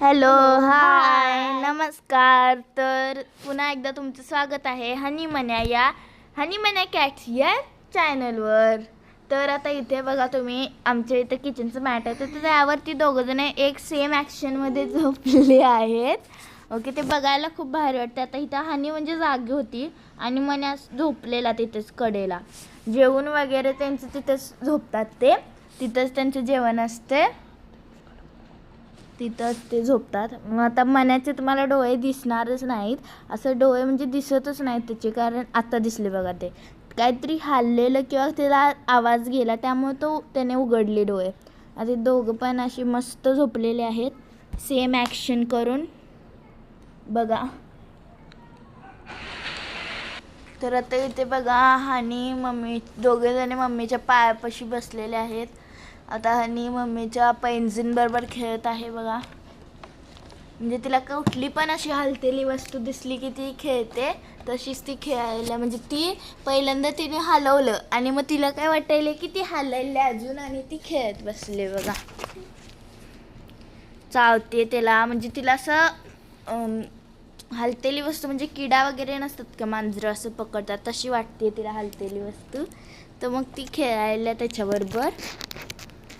Hello hi नमस्कार. तर पुन्हा एकदा तुमचं स्वागत आहे हनी मन्या या हनी मन्या कॅट्स या चॅनलवर तर आता इथे बघा तुम्ही आमच्या इथं किचनचं मॅट आहे. तर त्यावरती दोघंजण एक सेम ॲक्शनमध्ये झोपलेले आहेत. ओके ते बघायला खूप भारी वाटते आता इथं हानी म्हणजे जागी होती आणि मन्या झोपलेला तिथेच कडेला. जेवण वगैरे त्यांचं तिथंच झोपतात ते. तिथंच त्यांचं जेवण असते तिथंच ते झोपतात. मग आता मनाचे तुम्हाला डोळे दिसणारच नाहीत. असं डोळे म्हणजे दिसतच नाहीत त्याचे कारण आत्ता दिसले बघा ते. काहीतरी हल्लेलं किंवा त्याला आवाज गेला त्यामुळे तो त्याने उघडले डोळे. आता दोघं पण असे मस्त झोपलेले आहेत. सेम ॲक्शन करून. बघा. तर आता इथे बघा हानी मम्मी दोघेजण मम्मीच्या पायापाशी बसलेले आहेत. आता हनी मम्मीच्या पैंजण बरोबर खेळत आहे बघा. म्हणजे तिला कुठली पण अशी हलतेली वस्तू दिसली की ती खेळते तशीच ती खेळायला. म्हणजे ती पहिल्यांदा तिने हलवलं आणि मग तिला काय वाटायला की ती हलवली अजून आणि ती खेळत बसले बघा. चावते त्याला. म्हणजे तिला असं हलतेली वस्तू म्हणजे किडा वगैरे नसतात का मांजरं असं पकडतात तशी वाटते तिला हलतेली वस्तू. तर मग ती खेळायला त्याच्याबरोबर.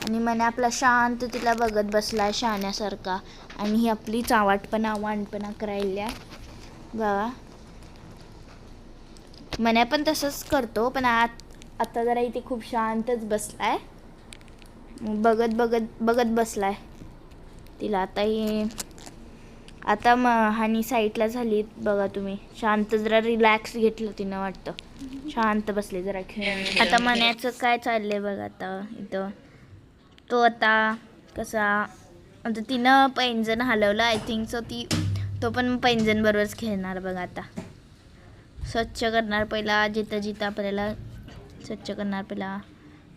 आणि मने आपला शांत तिला बघत बसला शाण्यासारखा आणि ही आपली चावाटपणा वाणपणा करायला बाबा मने पण तसंच करतो पण आत आता जरा इथे खूप शांतच बसलाय. बघत बघत बघत बसलाय. तिला आता ही आता म हानी साईडला झाली बघा तुम्ही. शांत जरा रिलॅक्स घेतलं तिनं वाटतं. शांत बसले जरा खेळ आता मण्याचं काय चाललंय बघा आता इथं? तो आता कसा आता तिनं पैंजण हलवलं आय थिंक सो ती तो पण पैंजणबरोबरच खेळणार बघा आता. स्वच्छ करणार पहिला जिथं जिथं आपल्याला स्वच्छ करणार पहिला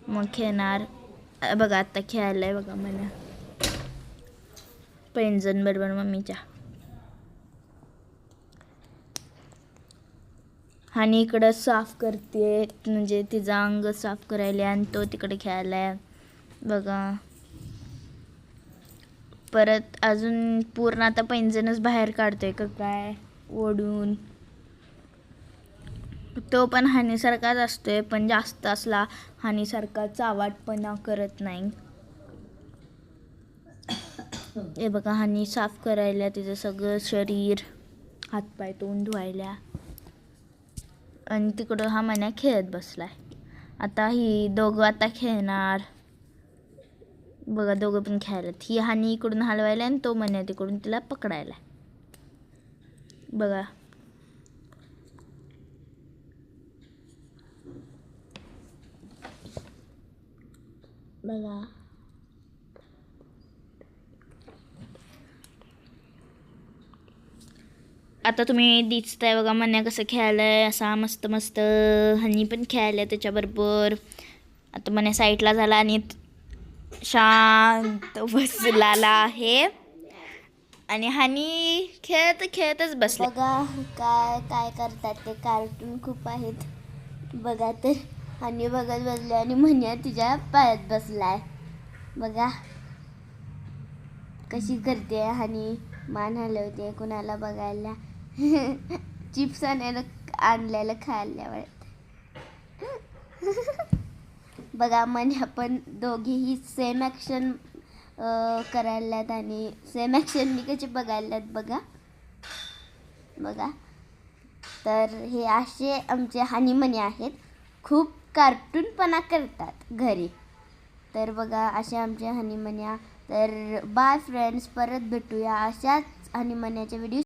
मग खेळणार. बघा आता खेळायला आहे बघा मला. पैंजण बरोबर मम्मीच्या. आणि इकडं साफ करते म्हणजे तिचा अंग साफ करायला आणि तो तिकडे खेळायला. आहे बघा. परत अजून पूर्ण आता पैंजणच बाहेर काढतोय का काय? ओढून. तो पण हानीसारखाच असतोय पण जास्त असला हानीसारखा चावाटपणा करत नाही. हे बघा हानी साफ करायला तिचं सगळं शरीर हातपाय तोंड धुवायला. आणि तिकडं हा मन्या खेळत बसलाय. आता ही दोघं आता खेळणार. बघा दोघं पण खेळायला. ही हानी इकडून हलवायला आणि तो मन्या तिकडून तिला पकडायला. बघा. बघा. आता तुम्ही दिसताय बघा मन्या कसं खेळायलाय असा मस्त मस्त हनी पण खेळायला त्याच्याबरोबर. आता मन्या साईडला झाला आणि शांत बसलेला आहे. आणि हानी खेळत खेळतच बसला. बघा काय काय करतात ते कार्टून खूप आहेत. बघा तर हानी बघत बसले आणि म्हण्या तिच्या पायात बसलाय. बघा. कशी करते हानी? मान हलवते कुणाला बघायला? चिप्स आणायला आणलेलं खायला बघा म्हणे आपण दोघेही सेम ॲक्शन करायलात आणि सेम ॲक्शन कशी बघायलात बघा. बघा. तर हे असे आमचे हानीमनी आहेत. खूप कार्टूनपणा करतात घरी. तर बघा अशा आमच्या हानिमन्या तर बाय फ्रेंड्स परत भेटूया. अशाच हानिमन्याच्या व्हिडिओ